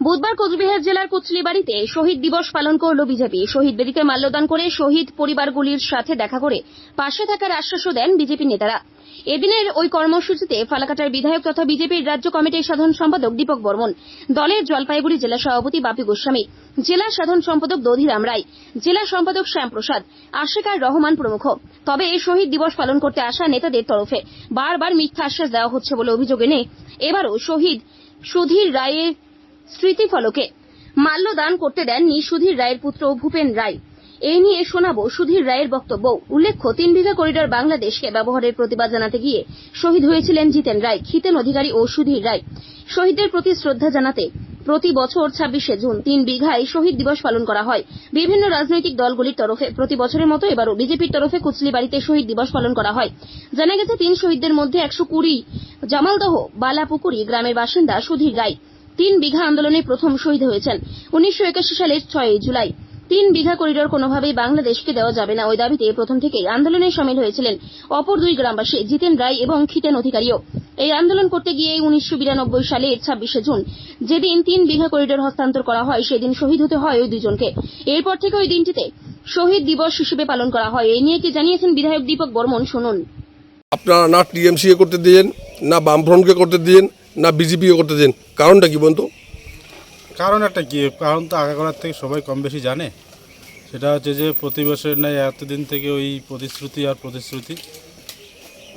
বুধবার কোচবিহার জেলার কুচলিবাড়িতে শহীদ দিবস পালন করল বিজেপি। শহীদ বেদিতে মাল্যদান করে শহীদ পরিবারগুলির সাথে দেখা করে পাশে থাকার আশ্বাসও দেন বিজেপি নেতারা। এদিনের ওই কর্মসূচিতে ফালাকাটার বিধায়ক তথা বিজেপির রাজ্য কমিটির সাধারণ সম্পাদক দীপক বর্মন, দলের জলপাইগুড়ি জেলা সভাপতি বাপি গোস্বামী, জেলা সাধারণ সম্পাদক দধিরাম রায়, জেলা সম্পাদক শ্যামপ্রসাদ, আশিকার রহমান প্রমুখ। তবে এই শহীদ দিবস পালন করতে আসা নেতাদের তরফে বারবার মিথ্যা আশ্বাস দেওয়া হচ্ছে বলে অভিযোগ এনে এবারও শহীদ সুধীর রায়ের স্মৃতিফলকে। মাল্যদান করতে দেননি সুধীর রায়ের পুত্র ভূপেন রায়। এই নিয়ে শোনাবো সুধীর রায়ের বক্তব্য। উল্লেখ্য, তিন বিঘা করিডর বাংলাদেশকে ব্যবহারের প্রতিবাদ জানাতে গিয়ে শহীদ হয়েছিলেন জিতেন রায়, খিতেন অধিকারী ও সুধীর রায়। শহীদদের প্রতি শ্রদ্ধা জানাতে প্রতি বছর ছাব্বিশে জুন তিন বিঘায় শহীদ দিবস পালন করা হয়। বিভিন্ন রাজনৈতিক দলগুলির তরফে প্রতি বছরের মতো এবারও বিজেপির তরফে কুচলিবাড়িতে শহীদ দিবস পালন করা হয়। জানা গেছে, তিন শহীদদের মধ্যে একশো কুড়ি জামালদহ, বালাপুকুরি গ্রামের বাসিন্দা সুধীর রায়। তিন বিঘা আন্দোলনে প্রথম শহীদ হয়েছেন। উনিশশো একাশি সালের ছয়ই জুলাই। তিন বিঘা করিডোর কোনোভাবেই বাংলাদেশকে দেওয়া যাবে না। ওই দাবিতে প্রথম থেকেই আন্দোলনে সামিল হয়েছিলেন অপর দুই গ্রামবাসী, জিতেন রায় এবং খিতেন অধিকারীও। এই আন্দোলন করতে গিয়ে উনিশশো বিরানব্বই সালের ছাব্বিশে জুন, যেদিন তিন বিঘা করিডোর হস্তান্তর করা হয়, সেদিন শহীদ হতে হয় ওই দুজনকে। এরপর থেকে ওই দিনটিতে শহীদ দিবস হিসেবে পালন করা হয়। এই নিয়ে কি জানিয়েছেন বিধায়ক দীপক বর্মন, শুনুন। আপনারা না টিএমসি করতে দিয়েন, না বামফ্রন্টকে করতে দিয়েন না বিজেপিকে করতে দেন কারণটা কি বলতো? কারণ একটা কি? কারণ তো আগাগোড়ার থেকে সবাই কম বেশি জানে। সেটা হচ্ছে যে প্রতি বছরের ন্যায় এতদিন থেকে ওই প্রতিশ্রুতি আর প্রতিশ্রুতি।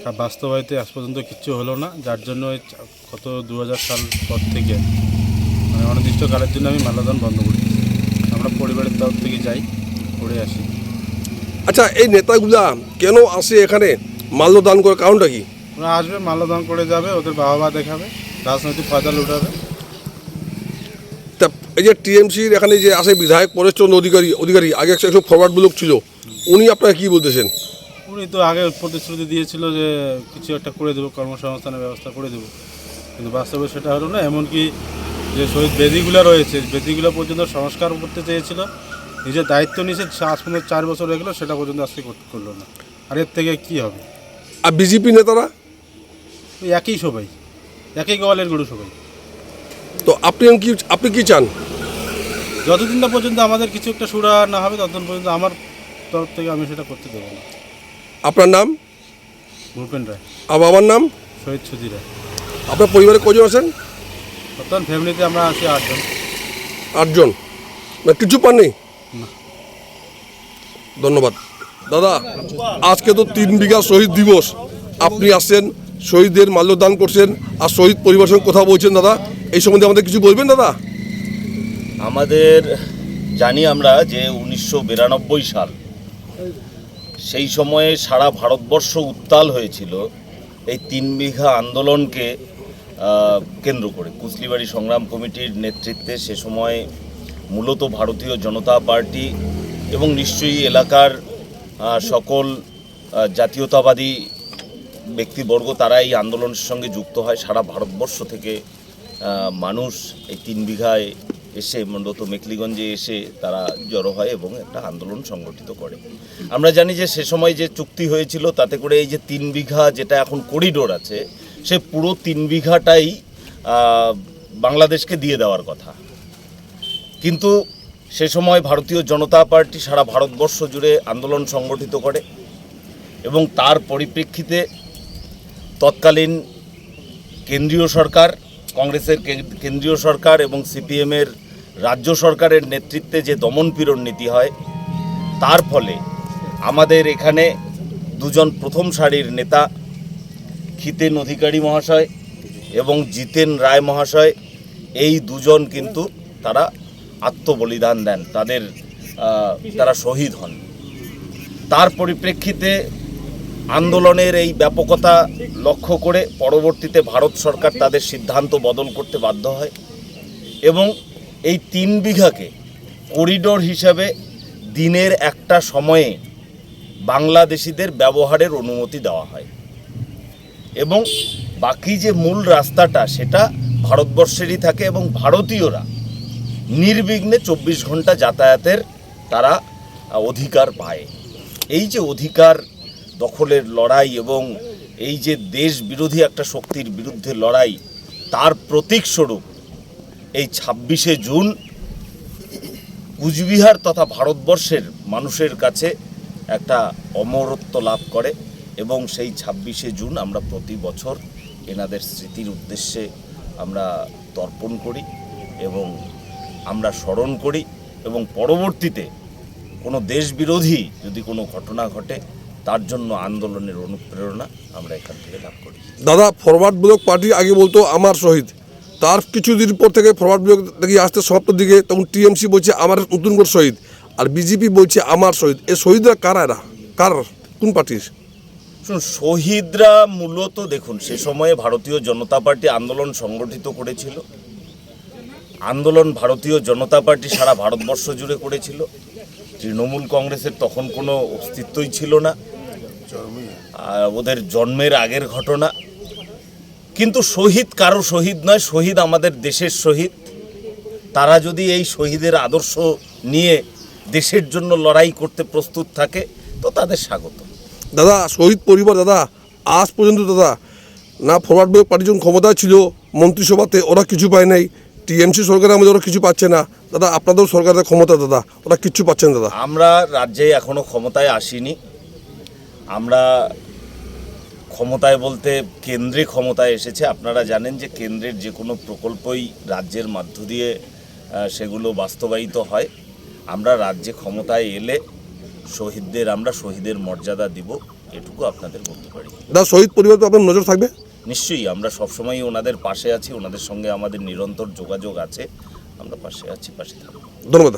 আর বাস্তবায়িত আজ পর্যন্ত কিচ্ছু হলো না যার জন্য গত দু হাজার সাল পর থেকে মানে অনির্দিষ্টকালের জন্য আমি মাল্যদান বন্ধ করি। আমরা পরিবারের তরফ থেকে যাই করে আসি। আচ্ছা এই নেতাগুলা কেন আসে এখানে? মাল্যদান করে কারণটা কি? ওরা আসবে মাল্যদান করে যাবে ওদের বাবা মা দেখাবে। রাজনৈতিক ফয়দা লুটাবে। তা এই যে টিএমসির এখানে যে আসে বিধায়ক পরেশচন্দ্র অধিকারী অধিকারী আগে একশো একশো ফরওয়ার্ড ব্লক ছিল উনি আপনারা কি বলতেছেন? উনি তো আগে প্রতিশ্রুতি দিয়েছিল যে কিছু একটা করে দেবো কর্মসংস্থানের ব্যবস্থা করে দেবো। কিন্তু বাস্তবে সেটা হলো না এমনকি যে শহীদ বেদিগুলো রয়েছে বেদিগুলো পর্যন্ত সংস্কার করতে চেয়েছিল নিজের দায়িত্ব নিয়েছে আজ পর্যন্ত চার বছর হয়ে গেলো সেটা পর্যন্ত আজকে করল না। আর এর থেকে কি হবে? আর বিজেপি নেতারা? একই সবাই। একই গোয়ালের গরু সবাই। তো আপনি কি আপনি কি চান? যতদিন না পর্যন্ত আমাদের কিছু একটা সুরা না হবে ততদিন পর্যন্ত আমার তরফ থেকে আমি সেটা করতে দেবো না। আপনার নাম? ভূপেন রায়। আর বাবার নাম? শহীদ সুধীরা আপনার পরিবারে কজন আছেন? বর্তমান ফ্যামিলিতে আমরা আছি আটজন। আটজন। না কিছু পাননি? না। ধন্যবাদ। দাদা আজকে তো তিন বিঘা শহীদ দিবস। আপনি আসছেন শহীদদের মাল্যদান করছেন আর শহীদ পরিবারের সঙ্গে কথা বলছেন দাদা। এই সম্বন্ধে আমাদের কিছু বলবেন দাদা? আমাদের জানি আমরা যে উনিশশো বিরানব্বই সাল, সেই সময়ে সারা ভারতবর্ষ উত্তাল হয়েছিল এই তিন বিঘা আন্দোলনকে কেন্দ্র করে। কুচলিবাড়ি সংগ্রাম কমিটির নেতৃত্বে সে সময় মূলত ভারতীয় জনতা পার্টি এবং নিশ্চয়ই এলাকার সকল জাতীয়তাবাদী ব্যক্তিবর্গ তারা এই আন্দোলনের সঙ্গে যুক্ত হয়। সারা ভারতবর্ষ থেকে মানুষ এই তিন বিঘায় এসে, মূলত মেকলিগঞ্জে এসে তারা জড়ো হয় এবং একটা আন্দোলন সংগঠিত করে। আমরা জানি যে সে সময় যে চুক্তি হয়েছিল, তাতে করে এই যে তিন বিঘা যেটা এখন করিডোর আছে, সে পুরো তিন বিঘাটাই বাংলাদেশকে দিয়ে দেওয়ার কথা। কিন্তু সে সময় ভারতীয় জনতা পার্টি সারা ভারতবর্ষ জুড়ে আন্দোলন সংগঠিত করে এবং তার পরিপ্রেক্ষিতে তৎকালীন কেন্দ্রীয় সরকার, কংগ্রেসের কেন্দ্রীয় সরকার এবং সিপিএমের রাজ্য সরকারের নেতৃত্বে যে দমনপীড়ন নীতি হয়, তার ফলে আমাদের এখানে দুজন প্রথম সারির নেতা খিতেন অধিকারী মহাশয় এবং জিতেন রায় মহাশয়, এই দুজন কিন্তু তারা আত্মবলিদান দেন, তাদের তারা শহীদ হন। তার পরিপ্রেক্ষিতে আন্দোলনের এই ব্যাপকতা লক্ষ্য করে পরবর্তীতে ভারত সরকার তাদের সিদ্ধান্ত বদল করতে বাধ্য হয় এবং এই তিন বিঘাকে করিডোর হিসাবে দিনের একটা সময়ে বাংলাদেশিদের ব্যবহারের অনুমতি দেওয়া হয়। এবং বাকি যে মূল রাস্তাটা, সেটা ভারতবর্ষেরই থাকে এবং ভারতীয়রা নির্বিঘ্নে চব্বিশ ঘণ্টা যাতায়াতের তারা অধিকার পায়। এই যে অধিকার দখলের লড়াই এবং এই যে দেশ বিরোধী একটা শক্তির বিরুদ্ধে লড়াই, তার প্রতীক স্বরূপ এই ছাব্বিশে জুন কুচবিহার তথা ভারতবর্ষের মানুষের কাছে একটা অমরত্ব লাভ করে এবং সেই ছাব্বিশে জুন আমরা প্রতি বছর এনাদের স্মৃতির উদ্দেশ্যে আমরা তর্পণ করি এবং আমরা স্মরণ করি এবং পরবর্তীতে কোনো দেশবিরোধী যদি কোনো ঘটনা ঘটে তার জন্য আন্দোলনের অনুপ্রেরণা আমরা এখান থেকে লাভ করি। দাদা ফরওয়ার্ড ব্লক পার্টি আগে বলতো আমার শহীদ। তার কিছুদিন পর থেকে ফরওয়ার্ড ব্লক থেকে আসতে সমাপ্ত দিকে তখন টিএমসি বলছে আমার নতুন করে শহীদ আর বিজেপি বলছে আমার শহীদ। এ শহীদরা কারা এরা? কার? কোন পার্টির? শহীদরা মূলত দেখুন সে সময়ে ভারতীয় জনতা পার্টি আন্দোলন সংগঠিত করেছিল। আন্দোলন ভারতীয় জনতা পার্টি সারা ভারতবর্ষ জুড়ে করেছিল। তৃণমূল কংগ্রেসের তখন কোনো অস্তিত্বই ছিল না। ওদের জন্মের আগের ঘটনা। কিন্তু শহীদ কারও শহীদ নয় শহীদ আমাদের দেশের শহীদ। তারা যদি এই শহীদের আদর্শ নিয়ে দেশের জন্য লড়াই করতে প্রস্তুত থাকে তো তাদের স্বাগত। দাদা শহীদ পরিবার দাদা আজ পর্যন্ত দাদা না ফরওয়ার্ড ব্লক পার্টি যখন ক্ষমতায় ছিল মন্ত্রিসভাতে ওরা কিছু পায় নাই টিএমসি সরকারের মধ্যে ওরা কিছু পাচ্ছে না। দাদা আপনাদের সরকারের ক্ষমতা দাদা ওরা কিচ্ছু পাচ্ছেন দাদা। আমরা রাজ্যে এখনও ক্ষমতায় আসিনি। আমরা ক্ষমতায় বলতে কেন্দ্রে ক্ষমতায় এসেছে। আপনারা জানেন যে কেন্দ্রের যে কোনো প্রকল্পই রাজ্যের মধ্য দিয়ে সেগুলো বাস্তবায়িত হয়। আমরা রাজ্যে ক্ষমতায় এলে শহীদদের আমরা শহীদের মর্যাদা দিব। এটুকু আপনাদের বলতে পারি। দাদা শহীদ পরিবার তো আপনার নজর থাকবে? নিশ্চয়ই আমরা সবসময় ওনাদের পাশে আছি। ওনাদের সঙ্গে আমাদের নিরন্তর যোগাযোগ আছে। আমরা পাশে আছি পাশে থাকব। ধন্যবাদ